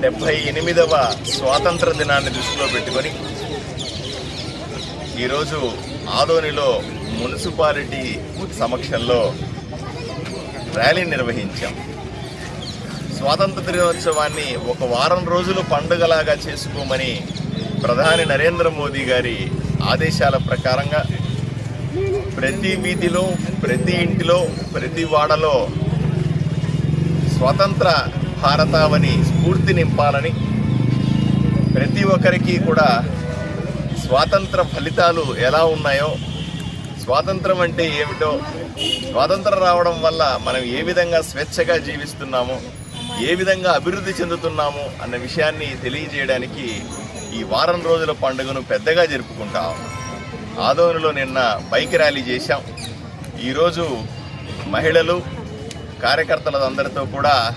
డెబ్భై ఎనిమిదవ స్వాతంత్ర దినాన్ని దృష్టిలో పెట్టుకొని ఈరోజు ఆదోనిలో మున్సిపాలిటీ సమక్షంలో ర్యాలీ నిర్వహించాం. స్వాతంత్ర దినోత్సవాన్ని ఒక వారం రోజులు పండుగలాగా చేసుకోమని ప్రధాని నరేంద్ర మోదీ గారి ఆదేశాల ప్రకారంగా ప్రతి వీధిలో ప్రతి ఇంటిలో ప్రతి వాడలో స్వతంత్ర భారతావని స్ఫూర్తి నింపాలని ప్రతి ఒక్కరికి కూడా స్వాతంత్ర ఫలితాలు ఎలా ఉన్నాయో స్వాతంత్రం అంటే ఏమిటో స్వాతంత్రం రావడం వల్ల మనం ఏ విధంగా స్వేచ్ఛగా జీవిస్తున్నామో ఏ విధంగా అభివృద్ధి చెందుతున్నాము అన్న విషయాన్ని తెలియజేయడానికి ఈ వారం రోజుల పండుగను పెద్దగా జరుపుకుంటాం. ఆదోనిలో నిన్న బైక్ ర్యాలీ చేశాం. ఈరోజు మహిళలు కార్యకర్తలందరితో కూడా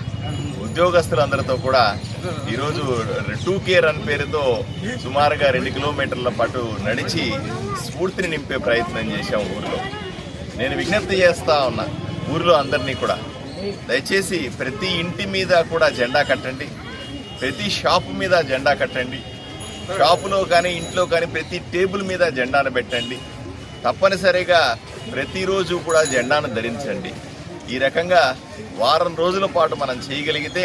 ఉద్యోగస్తులందరితో కూడా ఈరోజు టూ కేర్ అని పేరుతో సుమారుగా రెండు కిలోమీటర్ల పాటు నడిచి స్ఫూర్తిని నింపే ప్రయత్నం చేశాం ఊర్లో. నేను విజ్ఞప్తి చేస్తా ఉన్నా ఊర్లో అందరినీ కూడా. దయచేసి ప్రతి ఇంటి మీద కూడా జెండా కట్టండి. ప్రతి షాపు మీద జెండా కట్టండి. షాపులో కానీ ఇంట్లో కానీ ప్రతి టేబుల్ మీద జెండాను పెట్టండి. తప్పనిసరిగా ప్రతిరోజు కూడా జెండాను ధరించండి. ఈ రకంగా వారం రోజుల పాటు మనం చేయగలిగితే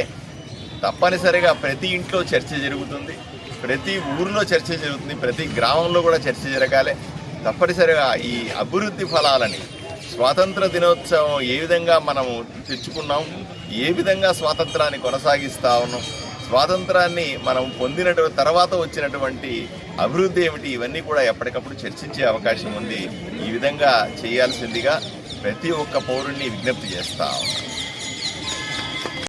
తప్పనిసరిగా ప్రతి ఇంట్లో చర్చ జరుగుతుంది ప్రతి ఊరిలో చర్చ జరుగుతుంది ప్రతి గ్రామంలో కూడా చర్చ జరగాలి. తప్పనిసరిగా ఈ అభివృద్ధి ఫలాలని స్వాతంత్ర దినోత్సవం ఏ విధంగా మనము తెచ్చుకున్నాం ఏ విధంగా స్వాతంత్రాన్ని కొనసాగిస్తా ఉన్నాం స్వాతంత్రాన్ని మనం పొందిన తర్వాత వచ్చినటువంటి అభివృద్ధి ఏమిటి ఇవన్నీ కూడా ఎప్పటికప్పుడు చర్చించే అవకాశం ఉంది. ఈ విధంగా చేయాల్సిందిగా ప్రతి ఒక్క పౌరుణ్ణి విజ్ఞప్తి చేస్తా